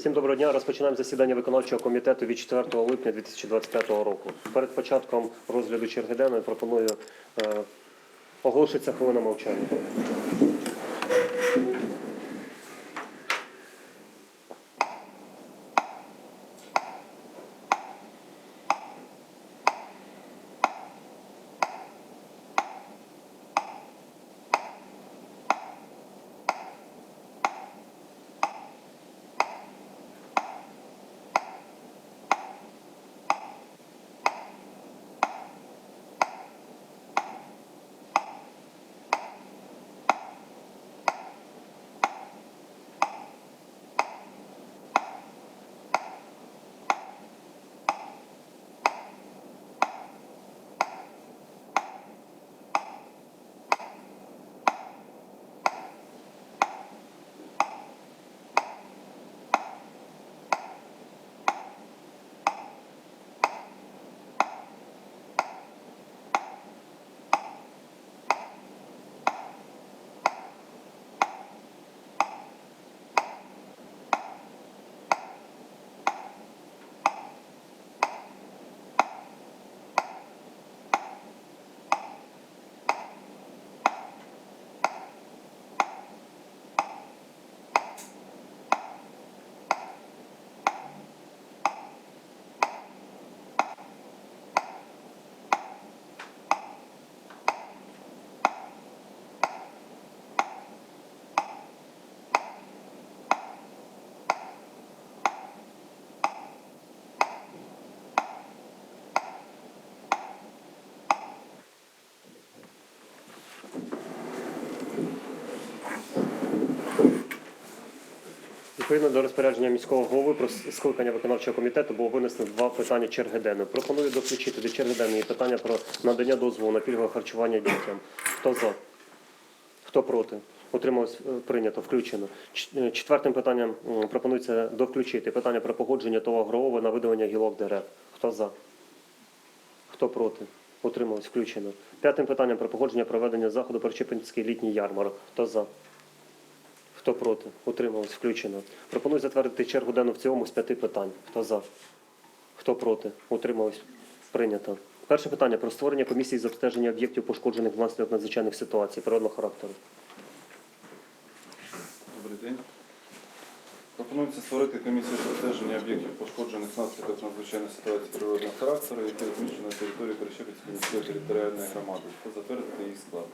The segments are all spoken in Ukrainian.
Всім доброго дня. Розпочинаємо засідання виконавчого комітету від 4 липня 2025 року. Перед початком розгляду черги денної пропоную е, оголошиться хвилина мовчання. Відповідно до розпорядження міського голови про скликання виконавчого комітету було винесено два питання черги денної. Пропоную доключити до черги денної питання про надання дозволу на пільгове харчування дітям. Хто за? Хто проти? Утрималось е, прийнято, включено. Е, Четвертим питанням пропонується довключити питання про погодження того агроови на видалення гілок дерев. Хто за? Хто проти? Утрималось, включено. П'ятим питанням про погодження проведення заходу Перечепинський літній ярмарок. Хто за? Хто проти? Утрималось, включено. Пропоную затвердити чергу денну в цілому з п'яти питань. Хто за? Хто проти? Утрималось, прийнято. Перше питання про створення комісії з обстеження об'єктів, пошкоджених внаслідок надзвичайних ситуацій природного характеру. Добрий день. Пропонується створити комісію з обстеження об'єктів пошкоджених внаслідок надзвичайної ситуації природного характеру, які розміщені на території Перещепицької міської територіальної громади, та затвердити її склад.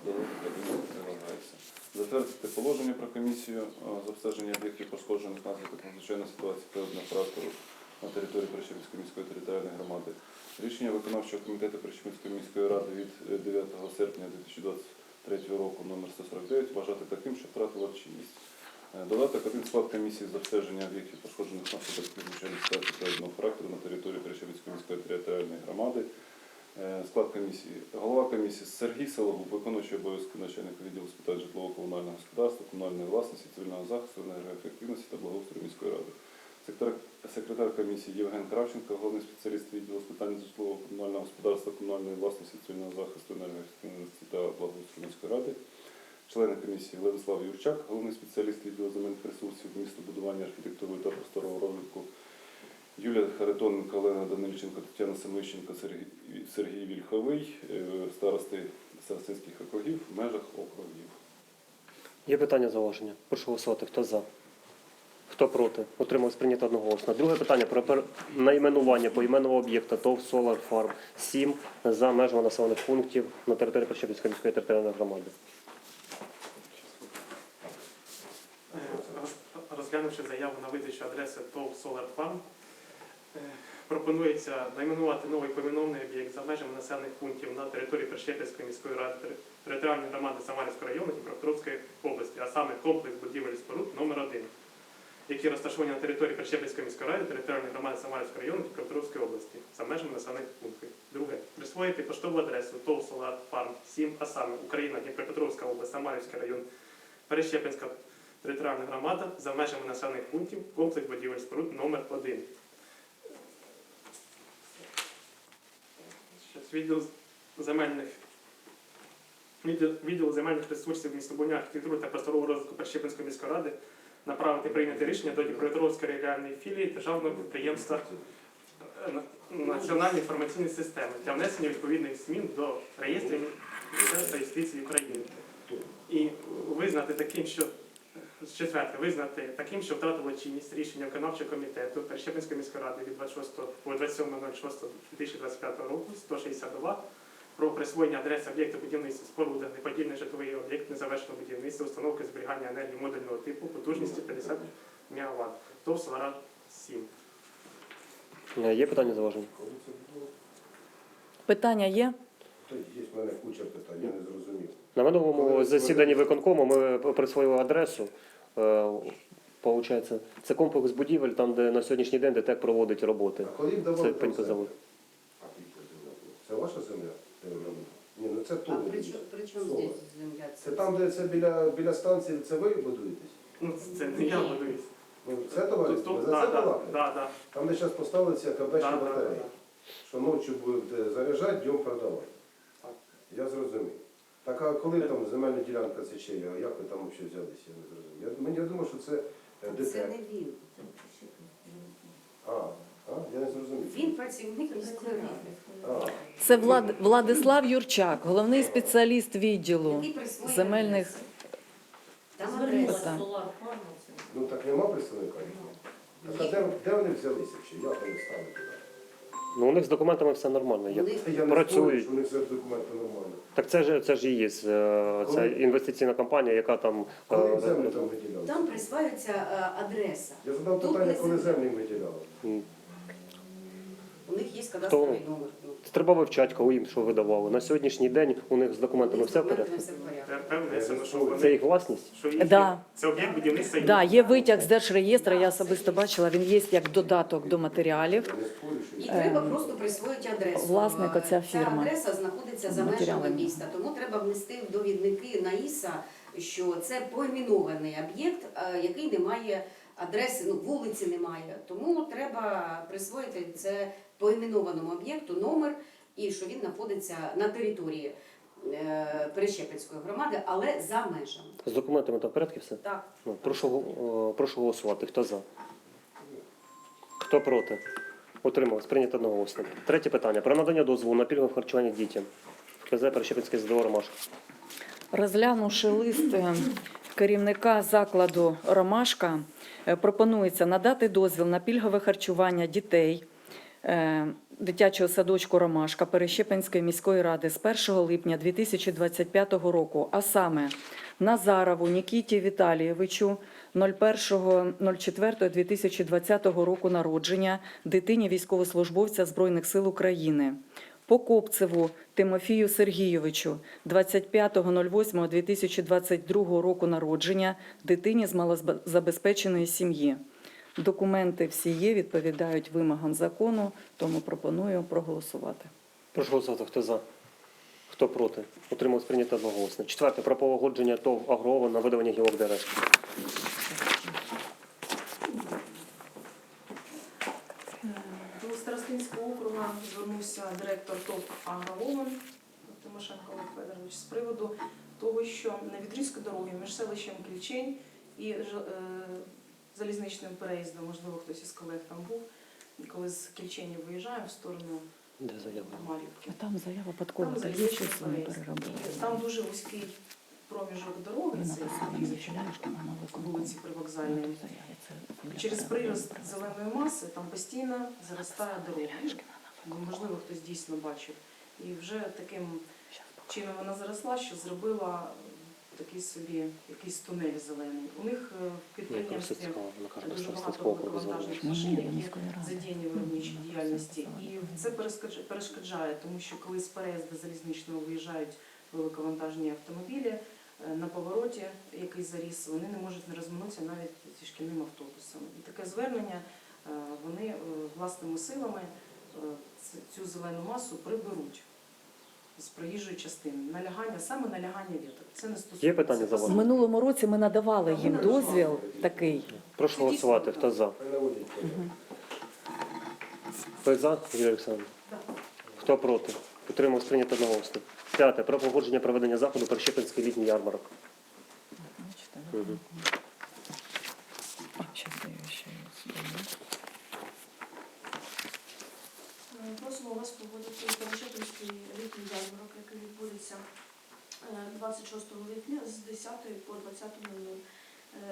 Затвердити положення про комісію е, з обстеження об'єктів пошкоджених внаслідок надзвичайної ситуації природного характеру на території Перещепицької міської територіальної громади. Рішення виконавчого комітету Перещепицької міської ради від е, 9 серпня 2023 року номер 149 вважати таким, що втратило чинність. Е, Додаток один склад комісії з обстеження об'єктів пошкоджених внаслідок надзвичайної ситуації природного характеру на території Перещепицької міської територіальної громади. Е, Склад комісії. Голова комісії Сергій Сологуб, виконуючий обов'язки начальника відділу з питань житлово-комунального господарства, комунальної власності, цивільного захисту, енергоефективності та благоустрою міської ради. Сектор- Секретар комісії Євген Кравченко, головний спеціаліст відділу з питань житлово-комунального господарства, комунальної власності, цивільного захисту, енергоефективності та благоустрою міської ради. Члени комісії Владислав Юрчак, головний спеціаліст відділу земельних ресурсів, містобудування, архітектури та просторового розвитку. Юлія Харитоненко, Олена Данильченко, Тетяна Семищенко, Сергій, Вільховий, е, старости старостинських округів в межах округів. Є питання зауваження? Прошу голосувати. Хто за? Хто проти? Утрималось прийнято одноголосно. Друге питання про найменування поіменного об'єкта ТОВ Solar Farm 7 за межами населених пунктів на території Перещепінської міської територіальної громади. Е, роз- Розглянувши заяву на видачу адреси ТОВ Farm, е, пропонується найменувати новий поміновний об'єкт за межами населених пунктів на території Перещепівської міської ради територіальної громади Самарівського району Дніпропетровської області, а саме комплекс будівель споруд номер 1 які розташовані на території Перещепівської міської ради територіальної громади Самарівського району Дніпропетровської області за межами населених пунктів. Друге. Присвоїти поштову адресу ТОВ Farm 7, а саме Україна, Дніпропетровська область, Самарівський район, Перещепинська територіальна громада за межами населених пунктів комплекс будівель споруд номер 1 Щас відділ земельних відділ, земельних ресурсів містобудування архітектури та просторового розвитку Перещепинської міської ради направити прийняти рішення до Дніпропетровської регіональної філії державного підприємства е, Національної інформаційної системи для внесення відповідних змін до реєстрів Міністерства юстиції України. І визнати таким, що четверте, визнати таким, що втратило чинність рішення виконавчого комітету Перещепинської міської ради від 26 по 27.06.2025 року 162 про присвоєння адреси об'єкту будівництва споруда, неподільний житловий об'єкт незавершеного будівництва, установки зберігання енергії модульного типу потужністю 50 МВт, ТОВ «Свара 7. Е, Є питання зауваження? Питання є? Є в мене куча питань, я не зрозумів. На минулому засіданні виконкому ми присвоїли адресу. Е, Получається, це комплекс будівель, там, де на сьогоднішній день ДТЕК проводить роботи. А коли їм давали Це там пенькозавод. А пенькозавод. Це ваша земля? Де? Ні, ну це А то. при чому, при чому здесь земля? Це там, де це біля, біля станції, це ви будуєтесь? Ну, це не я будуюсь. Ну, це товариство, ви Тут, за це да, балакаєте? да, да, Там, де зараз поставили ці да, АКБшні да, батареї. да. Що ночі будете заряджати, днем продавати. Я зрозумів. Так а коли там земельна ділянка це чия, а як ви там взагалі взялися, я не зрозумів. Я, мені- я думаю, що це е, Це не він. А, а, я не зрозумів. Він працівник міської ради, А, Це Влад... Владислав Юрчак, головний спеціаліст відділу. який присвоює земельних- адреси. Там Звернулася. адреса. ну так нема представника їхнього? Так, а де, де вони взялися чи як вони стали? Ну, у них з документами все нормально. Них Я не Працюють. що у них все документи нормально. Так це ж це ж і є. е, Коли? інвестиційна компанія, яка там. е, Коли їм землю там виділяли? Там присваюється е, адреса. Я задав Тут питання, не коли землю їм виділяли. м, У них є кадастровий номер. Ну, Треба вивчати, коли їм що видавали. На сьогоднішній день у них з у документами них з все в документами порядку. все в порядку. Тепер внесено, що Це вони, їх власність? що Да. це об'єкт будівництва Да, є витяг з держреєстру, я особисто бачила, він є як додаток до матеріалів. І треба просто присвоїти адресу. Власник оця Ця фірма. адреса знаходиться за межами міста, тому треба внести в довідники на ІСА, що це поіменований об'єкт, е, який не має адреси, ну вулиці немає. Тому треба присвоїти це поіменованому об'єкту номер і що він знаходиться на території е, Перещепинської громади, але за межами. З документами там в порядку все? Так. Ну, прошу, е, прошу голосувати. Хто за? Хто проти? Утрималось. Прийнято одноголосно. Третє питання. Про надання дозволу на пільгове харчування дітям. КЗ Перещепинський ЗДО Ромашка. Розглянувши лист керівника закладу Ромашка, е, пропонується надати дозвіл на пільгове харчування дітей е, дитячого садочку Ромашка Перещепинської міської ради з 1 липня 2025 року, а саме Назарову Нікіті Віталійовичу 01.04.2020 року народження дитині військовослужбовця Збройних сил України. Покопцеву Тимофію Сергійовичу 25.08.2022 року народження дитині з малозабезпеченої сім'ї. Документи всі є, відповідають вимогам закону, тому пропоную проголосувати. Прошу голосувати. Хто за? Хто проти? Утрималось. Прийнято одноголосно. Четверте. Про погодження ТОВ Агрова на видавання гілок дерев. Звернувся директор ТОП «Агроволен» Тимошенко Олег Федорович з приводу того, що на відрізку дороги між селищем Клічень і е, залізничним переїздом, можливо, хтось із колег там був, коли з Кільчені виїжджаємо в сторону Де заява? Мар'ївки. Там заява Там залізничний переїзд. Там дуже вузький проміжок дороги, це вулиці Привокзальної. Через прирост зеленої маси там постійно заростає дорога. Ну, Можливо, хтось дійсно бачив. І вже таким чином вона заросла, що зробила такий собі якийсь тунель зелений. У них е, в підприємстві вона каже, дуже багато великовантажних машин, які задіяні в виробничій діяльності. І це перешкоджає, тому що коли з переїзду залізничного виїжджають великовантажні автомобілі, е, на повороті який заріс, вони не можуть не розминутися навіть зі шкільним автобусом. І таке звернення е, вони власними силами цю зелену масу приберуть з проїжджої частини. Налягання, саме налягання вітер. Це не стосується. Є питання за В вами? минулому році ми надавали їм дозвіл такий. Прошу голосувати. Хто за? Хто за? Юрій Олександрович. Хто проти? Утрималось. Прийнято одноголосно. П'яте. Про погодження проведення заходу Перещепинський літній ярмарок. Мгм. письмово з поводу Перешетинської літній ярмарок, який відбудеться е, 26 липня з 10 по 20.00.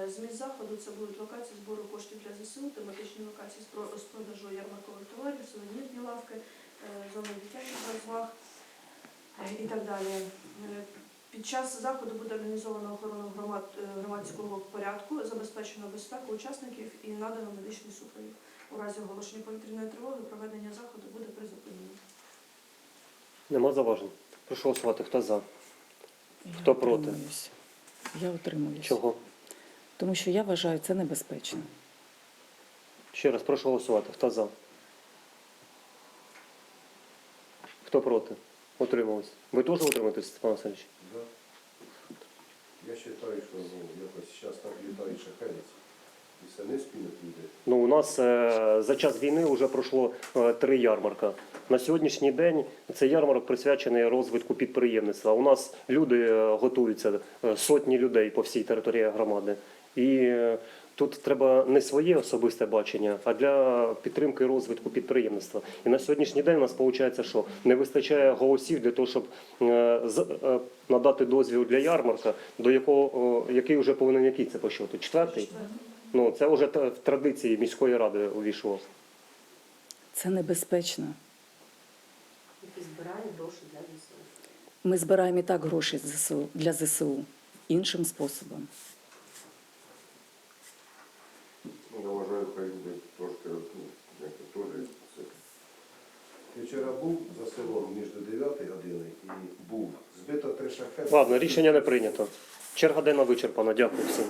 Е, Зміст заходу це будуть локації збору коштів для ЗСУ, тематичні локації з продажу ярмаркових товарів, сувенірні лавки, е, зони дитячих розваг і так далі. Під час заходу буде організована охорона громад, громадського порядку, забезпечено безпеку учасників і надано медичний супровід. У разі оголошення повітряної тривоги проведення заходу буде призупинено. Нема заважень. Прошу голосувати. Хто за? Хто Я проти? утримуюсь. Я утримуюсь. Чого? Тому що я вважаю це небезпечно. Ще раз прошу голосувати. Хто за? Хто проти? Утримались. Ви теж утримаєтесь, Степан Васильович? Да. Я вважаю, що ну, якось зараз так літають шахедиці. І не. Ну, у нас е, за час війни вже пройшло е, три ярмарка. На сьогоднішній день цей ярмарок присвячений розвитку підприємництва. У нас люди е, готуються, е, сотні людей по всій території громади. І е, тут треба не своє особисте бачення, а для підтримки розвитку підприємництва. І на сьогоднішній день у нас виходить, що не вистачає голосів для того, щоб е, з- е, надати дозвіл для ярмарка, до якого е, який вже повинен який це по счету? Четвертий? Ну, це вже в традиції міської ради увійшло. Це небезпечно. Які збирають гроші для ЗСУ. Ми збираємо і так гроші для ЗСУ іншим способом. Ну, я вважаю, хай трошки ну, як теж. Я вчора був за селом між 9 годиною і був збито три шахеди. Ладно, рішення не прийнято. Черга денна вичерпана. Дякую всім.